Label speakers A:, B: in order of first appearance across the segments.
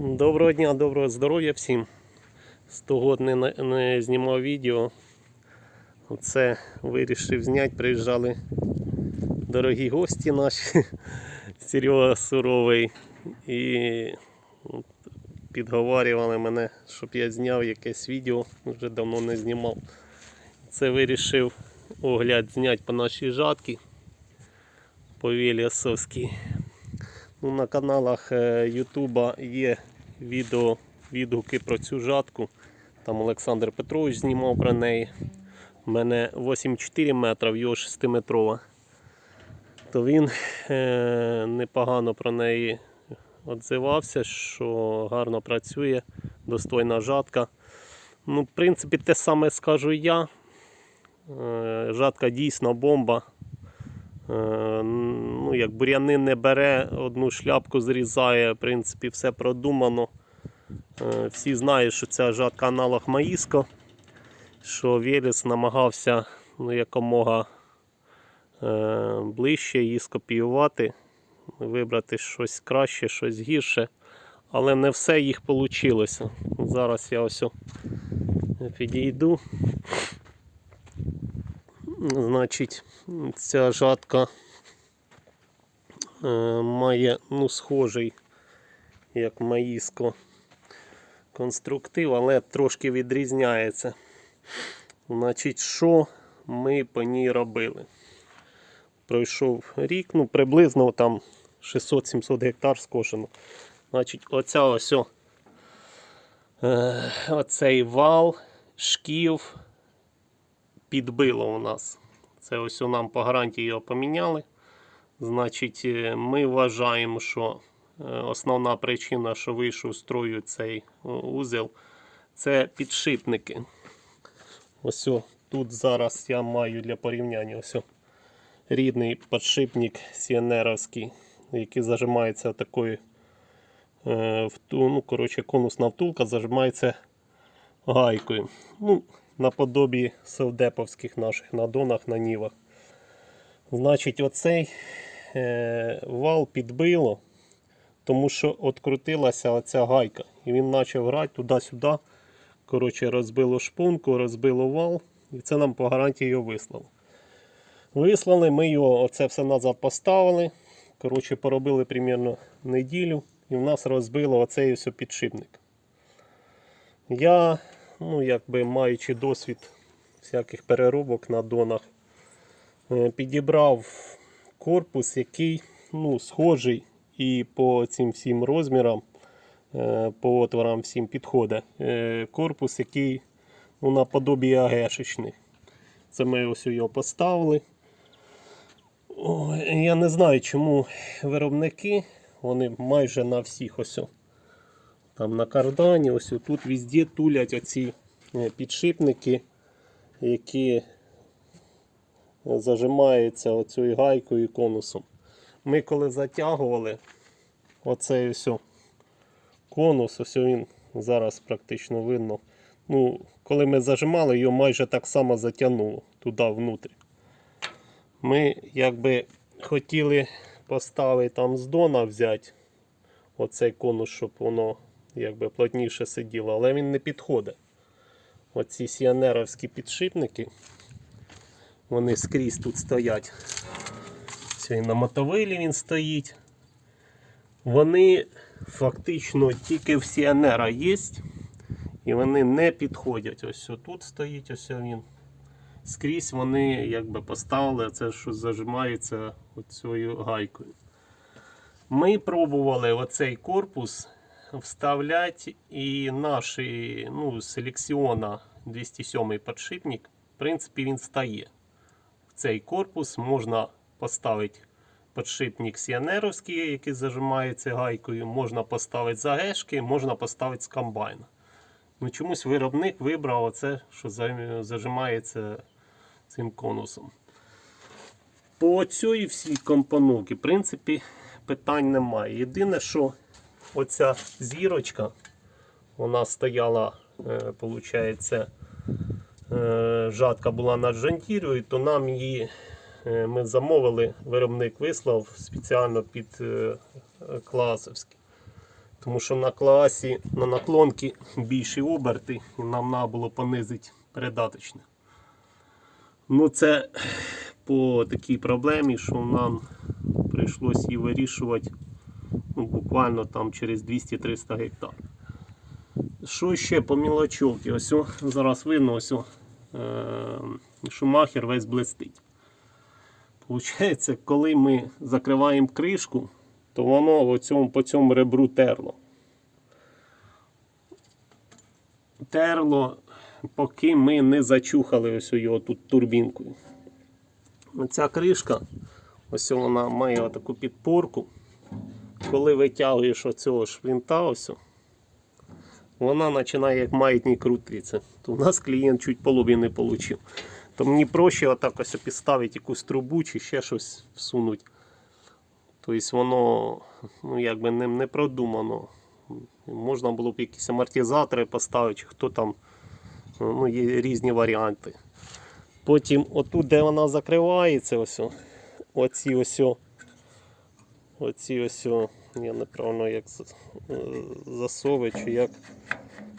A: Доброго дня, доброго здоров'я всім. 100 год не, не знімав відео. Оце вирішив зняти. Приїжджали дорогі гості наші. Серега Суровий. І підговарювали мене, щоб я зняв якесь відео. Вже давно не знімав. Це вирішив огляд зняти по нашій жатці. По Вільясовській. Ну, на каналах е, Ютуба є відео, відгуки про цю жатку. Там Олександр Петрович знімав про неї. У мене 8,4 метра, в його 6-метрова. То він е, непогано про неї відзивався, що гарно працює, достойна жатка. Ну, в принципі, те саме скажу я. Е, жатка дійсно бомба. Е, Ну, як бур'яни не бере, одну шляпку зрізає, в принципі, все продумано. Е, Всі знають, що ця жатка аналог Маїско, що Велес намагався ну, якомога е, ближче її скопіювати, вибрати щось краще, щось гірше. Але не все їх вийшло. Зараз я ось підійду. Значить, ця жатка е, має ну, схожий, як маїско, конструктив, але трошки відрізняється. Значить, що ми по ній робили? Пройшов рік, ну приблизно там 600-700 гектар скошено. Значить, оця ось о, е, оцей вал, шків, підбило у нас. Це ось у нам по гарантії його поміняли. Значить, е, ми вважаємо, що е, основна причина, що вийшов з строю цей е, узел, це підшипники. Ось тут зараз я маю для порівняння ось рідний підшипник сіенеровський, який зажимається такою ну, коротше, конусна втулка зажимається гайкою. Ну, наподобі совдеповських наших надонах на нівах. Значить, оцей е, вал підбило, тому що открутилася оця гайка. І він почав грати туди-сюди. Коротше, розбило шпунку, розбило вал, і це нам по гарантії його вислали. Вислали, ми його оце все назад поставили. Коротше, поробили примерно неділю, і в нас розбило оцей ось підшипник. Я, ну, якби маючи досвід всяких переробок на донах, е, підібрав корпус, який ну, схожий і по цим всім розмірам, е, по отворам всім підходить. Е, Корпус, який ну, наподобі агешечний. Це ми ось його поставили. Я не знаю, чому виробники, вони майже на всіх ось там на кардані, ось тут везде тулять оці е, підшипники, які зажимаються оцією гайкою і конусом. Ми коли затягували оцей ось конус, ось він зараз практично видно. Ну, коли ми зажимали, його майже так само затягнуло туди внутрі. Ми якби хотіли поставити там з дона взяти оцей конус, щоб воно якби плотніше сиділо, але він не підходить. Оці сіанеровські підшипники, вони скрізь тут стоять. Це і на мотовилі він стоїть. Вони фактично тільки в Сіанера є, і вони не підходять. Ось тут стоїть, ось він. Скрізь вони якби поставили це, що зажимається оцією гайкою. Ми пробували оцей корпус вставляти і наш ну, селекціона 207 підшипник. В принципі, він стає. В цей корпус можна поставити підшипник сіанеровський, який зажимається гайкою, можна поставити загешки, можна поставити з комбайна. Ну, чомусь виробник вибрав оце, що зажимається цим конусом. По цій всій компоновці, в принципі, питань немає. Єдине, що оця зірочка, вона стояла, е, виходить, е, жатка була над жантірою, то нам її е, ми замовили, виробник вислав спеціально під е, класовський. Тому що на класі, на наклонки більші оберти, і нам треба було понизити передаточне. Ну, це по такій проблемі, що нам прийшлося її вирішувати ну, буквально там через 200-300 гектар. Що ще по мілочовці? Ось зараз видно, ось о, е, весь блистить. Получається, коли ми закриваємо кришку, то воно цьому, по цьому ребру терло. Терло, поки ми не зачухали ось його тут турбінкою. Ця кришка, ось вона має таку підпорку. Коли витягуєш оцього швинта, ось, вона починає як маятник крутитися. То у нас клієнт чуть половини не отримав. То мені проще отак ось підставити якусь трубу чи ще щось всунути. Тобто воно ну, якби не, не продумано. Можна було б якісь амортизатори поставити, чи хто там. Ну, є різні варіанти. Потім отут, де вона закривається, ось, оці ось, оці ось, о, я неправильно як е, засови, чи як.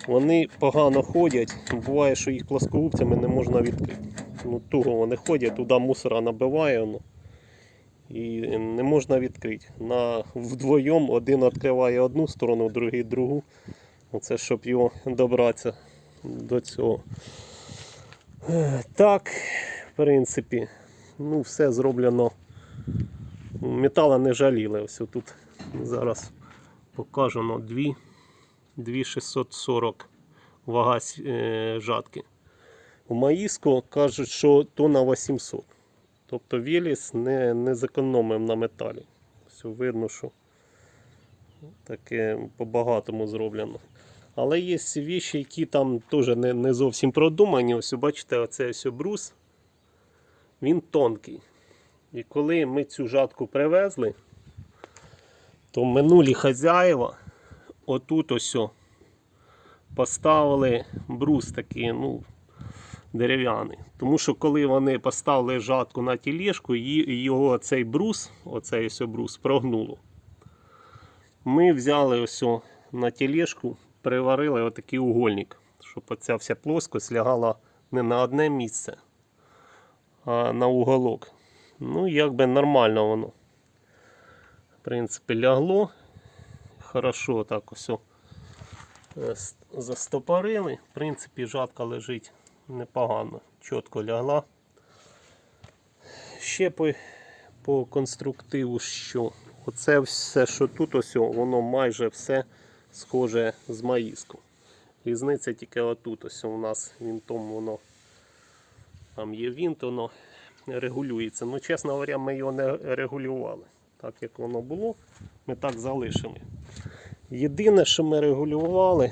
A: Вони погано ходять. Буває, що їх плоскогубцями не можна відкрити. Ну, туго вони ходять, туди мусора набиває воно. І не можна відкрити. На, вдвоєм один відкриває одну сторону, другий другу. Оце щоб його добратися до цього. Так, в принципі, ну все зроблено. Метала не жаліли. Ось тут зараз покажено 2, 2640 вага е, жатки. У Маїско кажуть, що тонна 800. Тобто Веліс не, не зекономив на металі. Все видно, що таке по-багатому зроблено. Але є віші, які там теж не, не зовсім продумані. Ось бачите, оце ось брус, він тонкий. І коли ми цю жатку привезли, то минулі хазяїва отут ось поставили брус такий, ну, дерев'яний. Тому що коли вони поставили жатку на тілешку, його цей брус, оцей ось брус, прогнуло. Ми взяли ось на тілешку, приварили отакий угольник, щоб оця вся плоскость лягала не на одне місце, а на уголок. Ну, якби нормально воно. В принципі, лягло. Хорошо так ось е, застопорили. В принципі, жатка лежить непогано, чітко лягла. Ще по, по конструктиву, що оце все, що тут, ось, воно майже все схоже з маїском. Різниця тільки отут. Ось у нас вінтом воно там є вінт, воно регулюється. Ну, чесно говоря, ми його не регулювали. Так як воно було, ми так залишили. Єдине, що ми регулювали,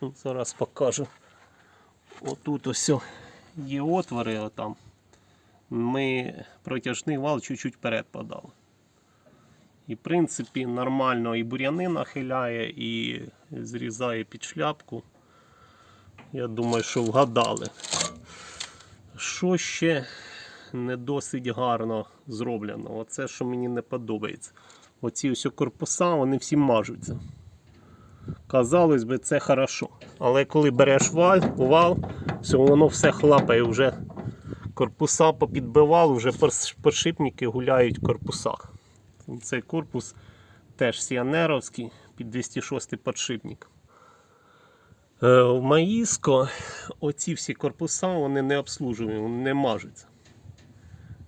A: ну, зараз покажу. Отут ось є отвори отам. Ми протяжний вал чуть-чуть вперед подали. І в принципі нормально і бур'яни нахиляє, і зрізає під шляпку. Я думаю, що вгадали. Що ще не досить гарно зроблено? Оце, що мені не подобається. Оці ось корпуса, вони всі мажуться. Казалось би, це хорошо. Але коли береш вал, вал, все, воно все хлапає вже. Корпуса попідбивали, вже подшипники гуляють в корпусах. Цей корпус теж сіанеровський, під 206 подшипник. Е, В Маїско оці всі корпуса вони не обслужують, вони не мажуться.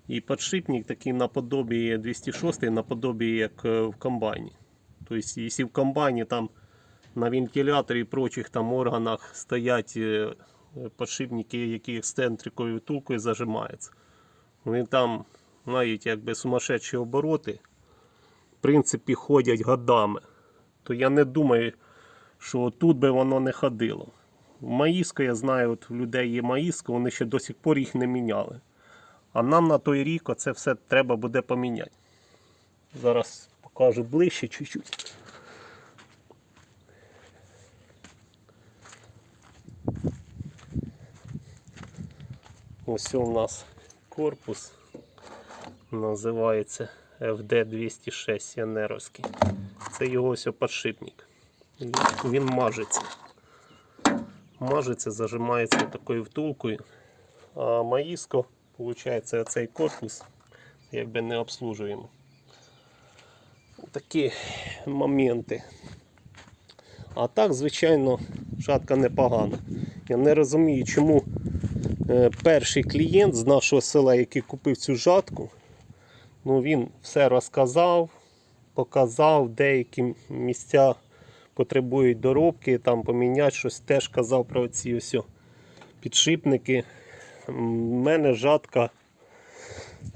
A: І подшипник такий наподобі 206, наподобі як е, в комбайні. Тобто, якщо в комбайні там на вентиляторі і прочих там органах стоять е, подшипники, які ексцентриковою втулкою зажимаються. Вони там мають якби сумасшедші обороти, в принципі, ходять годами. То я не думаю, що тут би воно не ходило. В Маїско, я знаю, от в людей є Маїско, вони ще до сих пор їх не міняли. А нам на той рік оце все треба буде поміняти. Зараз покажу ближче чуть-чуть. Ось у нас корпус називається FD206 Янеровський. Це його ось подшипник. Він, мажеться. Мажеться, зажимається такою втулкою. А маїско, виходить, оцей корпус якби не обслужуємо. Такі моменти. А так, звичайно, жатка непогана. Я не розумію, чому е, перший клієнт з нашого села, який купив цю жатку, ну він все розказав, показав, деякі місця потребують доробки, там поміняти щось, теж казав про ці ось підшипники. У мене жатка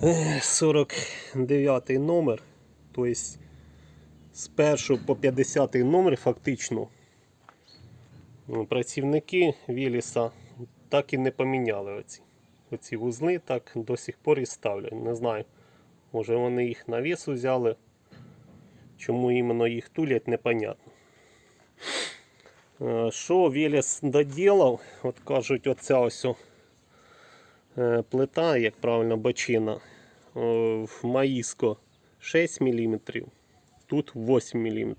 A: е, 49 номер. Тобто з 1 по 50 номер фактично ну, працівники Віліса так і не поміняли оці. Оці вузли так до сих пор і ставлять. Не знаю. Може вони їх на вес взяли. Чому іменно їх тулять, непонятно. Е, Що Велес доділав? От кажуть, оця ось е, плита, як правильно, бочина. е, В Маїско 6 мм, тут 8 мм.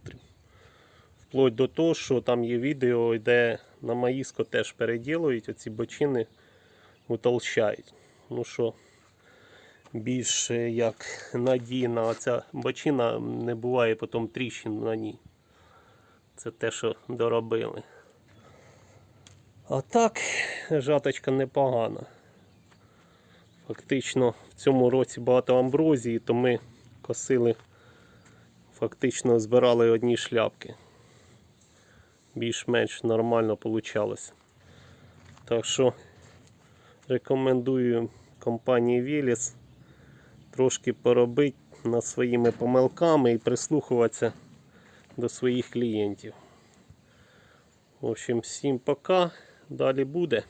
A: Вплоть до того, що там є відео, де на Маїско теж переділують, оці бочини утолщають. Ну що, більш е, як надійна оця бочина не буває потім тріщин на ній. Це те, що доробили. А так, жаточка непогана. Фактично в цьому році багато амброзії, то ми косили, фактично збирали одні шляпки. Більш-менш нормально вийшло. Так що рекомендую компанії Велес трошки поробити над своїми помилками і прислухуватися до своїх клієнтів. В общем, всім пока. Далі буде.